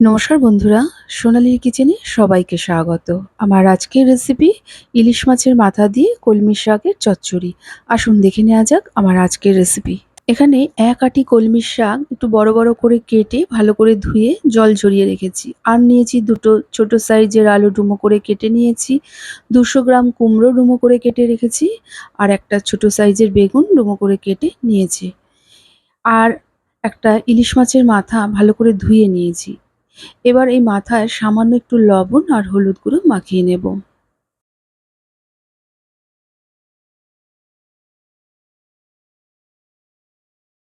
নমস্কার বন্ধুরা সোনালির কিচেনে সবাইকে স্বাগত। আমার আজকের রেসিপি ইলিশ মাছের মাথা দিয়ে কলমি শাকের চচ্চড়ি। আসুন দেখে নেওয়া যাক আমার আজকের রেসিপি এখানে এক আটি কলমি শাক একটু বড় বড় করে কেটে ভালো করে ধুয়ে জল ঝরিয়ে রেখেছি। আর নিয়েছি দুটো ছোট সাইজের আলু ডুমো করে কেটে নিয়েছি, দুশো গ্রাম কুমড়ো ডুমো করে কেটে রেখেছি, আর একটা ছোট সাইজের বেগুন ডুমো করে কেটে নিয়েছি। আর একটা ইলিশ মাছের মাথা ভালো করে ধুয়ে নিয়েছি। এবার এই মাথায় সামান্য একটু লবণ আর হলুদ গুঁড়ো মাখিয়ে নেব।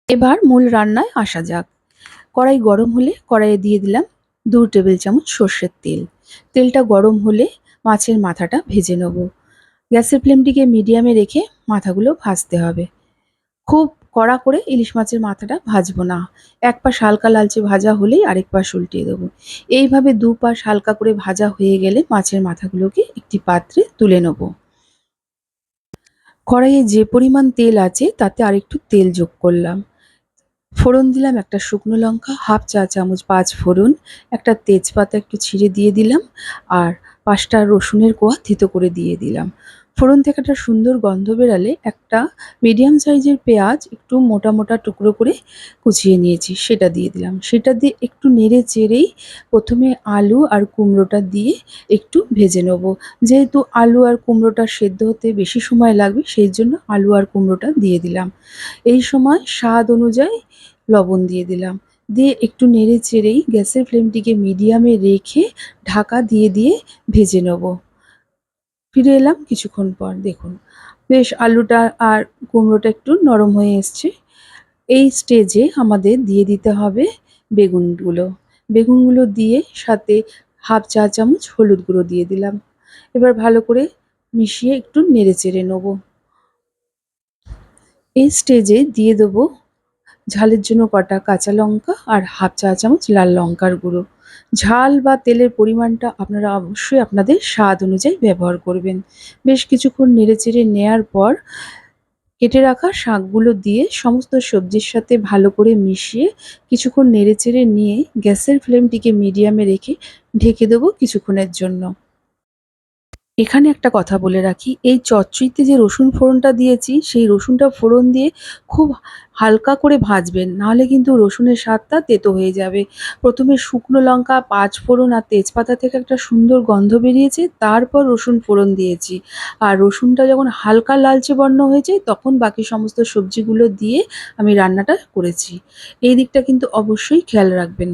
এবার মূল রান্নায় আসা যাক। কড়াই গরম হলে কড়াইয়ে দিয়ে দিলাম দু টেবিল চামচ সর্ষের তেল। তেলটা গরম হলে মাছের মাথাটা ভেজে নেব। গ্যাসের ফ্লেমটিকে মিডিয়ামে রেখে মাথাগুলো ভাজতে হবে। খুব কড়া করে ইলিশ মাছের মাথাটা ভাজবো না। এক পাশ হালকা লালচে ভাজা হলেই আরেক পাশ উল্টিয়ে দেবো। এইভাবে দু পাশ হালকা করে ভাজা হয়ে গেলে মাছের মাথাগুলোকে একটি পাত্রে তুলে নেব। কড়াইয়ে যে পরিমাণ তেল আছে তাতে আরেকটু তেল যোগ করলাম। ফোড়ন দিলাম একটা শুকনো লঙ্কা, হাফ চা চামচ পাঁচ ফোড়ন, একটা তেজপাতা একটু ছিঁড়ে দিয়ে দিলাম, আর পাঁচটা রসুনের কোয়া থিতো করে দিয়ে দিলাম। ফোড়ন থেকে একটা সুন্দর গন্ধ বেরালে একটা মিডিয়াম সাইজের পেঁয়াজ একটু মোটা মোটা টুকরো করে কুচিয়ে নিয়েছি, সেটা দিয়ে দিলাম। সেটা দিয়ে একটু নেড়ে চেড়েই প্রথমে আলু আর কুমড়োটা দিয়ে একটু ভেজে নেব। যেহেতু আলু আর কুমড়োটা সেদ্ধ হতে বেশি সময় লাগবে, সেই জন্য আলু আর কুমড়োটা দিয়ে দিলাম। এই সময় স্বাদ অনুযায়ী লবণ দিয়ে দিলাম। দিয়ে একটু নেড়ে চেড়েই গ্যাসের ফ্লেমটিকে মিডিয়ামে রেখে ঢাকা দিয়ে দিয়ে ভেজে নেব। ফিরে এলাম কিছুক্ষণ পর, দেখুন। বেশ, আলুটা আর কুমড়োটা একটু নরম হয়ে এসছে। এই স্টেজে আমাদের দিয়ে দিতে হবে বেগুনগুলো। বেগুনগুলো দিয়ে সাথে হাফ চা চামচ হলুদ গুঁড়ো দিয়ে দিলাম। এবার ভালো করে মিশিয়ে একটু নেড়ে চেড়ে নেব। এই স্টেজে দিয়ে দেবো ঝালের জন্য কটা কাঁচা লঙ্কা আর হাফ চা চামচ লাল লঙ্কার গুঁড়ো। ঝাল বা তেলের পরিমাণটা আপনারা অবশ্যই আপনাদের স্বাদ অনুযায়ী ব্যবহার করবেন। বেশ কিছুক্ষণ নেড়েচেড়ে নেয়ার পর কেটে রাখা শাকগুলো দিয়ে সমস্ত সবজির সাথে ভালো করে মিশিয়ে কিছুক্ষণ নেড়েচেড়ে নিয়ে গ্যাসের ফ্লেমটিকে মিডিয়ামে রেখে ঢেকে দেবো কিছুক্ষণের জন্য। এখানে একটা কথা বলে রাখি, এই চচ্চড়িতে যে রসুন ফোড়নটা দিয়েছি, সেই রসুনটা ফোড়ন দিয়ে খুব হালকা করে ভাজবেন, নাহলে কিন্তু রসুনের স্বাদটা তেতো হয়ে যাবে। প্রথমে শুকনো লঙ্কা, পাঁচ ফোড়ন আর তেজপাতা থেকে একটা সুন্দর গন্ধ বেরিয়েছে, তারপর রসুন ফোড়ন দিয়েছি। আর রসুনটা যখন হালকা লালচে বর্ণ হয়েছে, তখন বাকি সমস্ত সবজিগুলো দিয়ে আমি রান্নাটা করেছি। এই দিকটা কিন্তু অবশ্যই খেয়াল রাখবেন।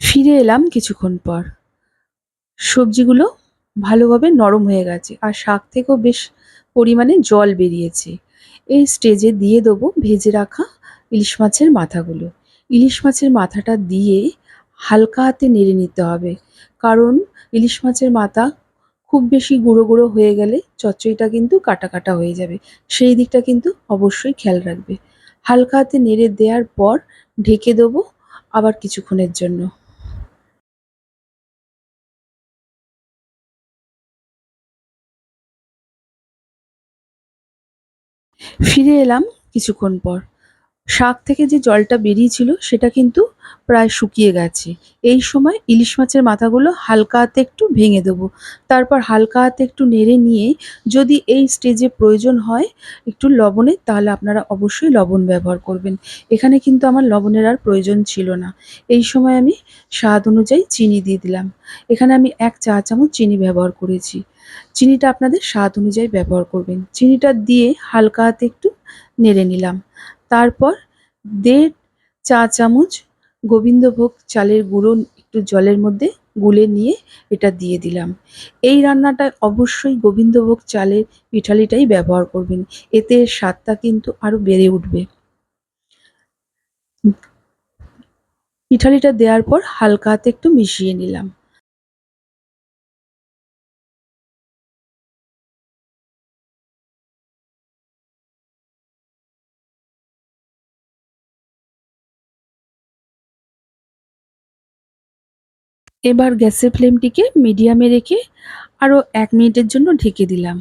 ফিরে এলাম কিছুক্ষণ পর। সবজিগুলো ভালোভাবে নরম হয়ে গেছে আর শাক থেকেও বেশ পরিমাণে জল বেরিয়েছে। এই স্টেজে দিয়ে দেবো ভেজে রাখা ইলিশ মাছের মাথাগুলো। ইলিশ মাছের মাথাটা দিয়ে হালকা হাতে নেড়ে নিতে হবে। কারণ ইলিশ মাছের মাথা খুব বেশি গুঁড়ো গুঁড়ো হয়ে গেলে চচ্চড়িটা কিন্তু কাটা কাটা হয়ে যাবে। সেই দিকটা কিন্তু অবশ্যই খেয়াল রাখবে। হালকা হাতে নেড়ে দেওয়ার পর ঢেকে দেবো আবার কিছুক্ষণের জন্য। ফিরে এলাম কিছুক্ষণ পর। শাক থেকে যে জলটা বেরিয়েছিল, সেটা কিন্তু প্রায় শুকিয়ে গেছে। এই সময় ইলিশ মাছের মাথাগুলো হালকা হাতে একটু ভেঙে দেবো। তারপর হালকা হাতে একটু নেড়ে নিয়ে যদি এই স্টেজে প্রয়োজন হয় একটু লবণের তাহলে আপনারা অবশ্যই লবণ ব্যবহার করবেন। এখানে কিন্তু আমার লবণের আর প্রয়োজন ছিল না। এই সময় আমি স্বাদ অনুযায়ী চিনি দিয়ে দিলাম। এখানে আমি এক চা চামচ চিনি ব্যবহার করেছি। চিনিটা আপনাদের স্বাদ অনুযায়ী ব্যবহার করবেন। চিনিটা দিয়ে হালকা হাতে একটু নেড়ে নিলাম। তারপর দেড় চা চামচ গোবিন্দভোগ চালের গুঁড়ো একটু জলের মধ্যে গুলে নিয়ে এটা দিয়ে দিলাম। এই রান্নাটায় অবশ্যই গোবিন্দভোগ চালের পিঠালিটাই ব্যবহার করবেন, এতে স্বাদটা কিন্তু আরও বেড়ে উঠবে। পিঠালিটা দেওয়ার পর হালকা হাতে একটু মিশিয়ে নিলাম। এবার গ্যাসের ফ্লেমটিকে মিডিয়ামে রেখে আরও এক মিনিটের জন্য ঢেকে দিলাম।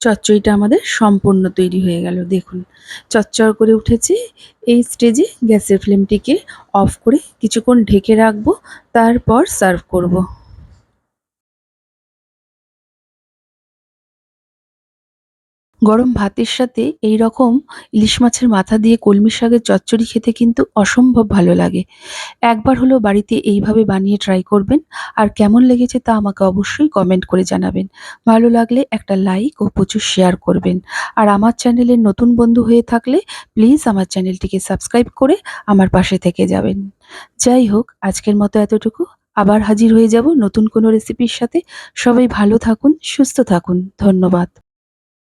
চচ্চড়িটা আমাদের সম্পূর্ণ তৈরি হয়ে গেল, দেখুন। চচ্চড় করে উঠেছে। এই স্টেজে গ্যাসের ফ্লেমটিকে অফ করে কিছুক্ষণ ঢেকে রাখব, তারপর সার্ভ করব। গরম ভাতের সাথে এই রকম ইলিশ মাছের মাথা দিয়ে কলমি শাকের চচ্চড়ি খেতে কিন্তু অসম্ভব ভালো লাগে। একবার হলো বাড়িতে এইভাবে বানিয়ে ট্রাই করবেন। আর কেমন লেগেছে তা আমাকে অবশ্যই কমেন্ট করে জানাবেন। ভালো লাগলে একটা লাইক ও প্রচুর শেয়ার করবেন। আর আমার চ্যানেলের নতুন বন্ধু হয়ে থাকলে প্লিজ আমার চ্যানেলটিকে সাবস্ক্রাইব করে আমার পাশে থেকে যাবেন। যাই হোক, আজকের মতো এতটুকু। আবার হাজির হয়ে যাব নতুন কোনো রেসিপির সাথে। সবাই ভালো থাকুন, সুস্থ থাকুন। ধন্যবাদ।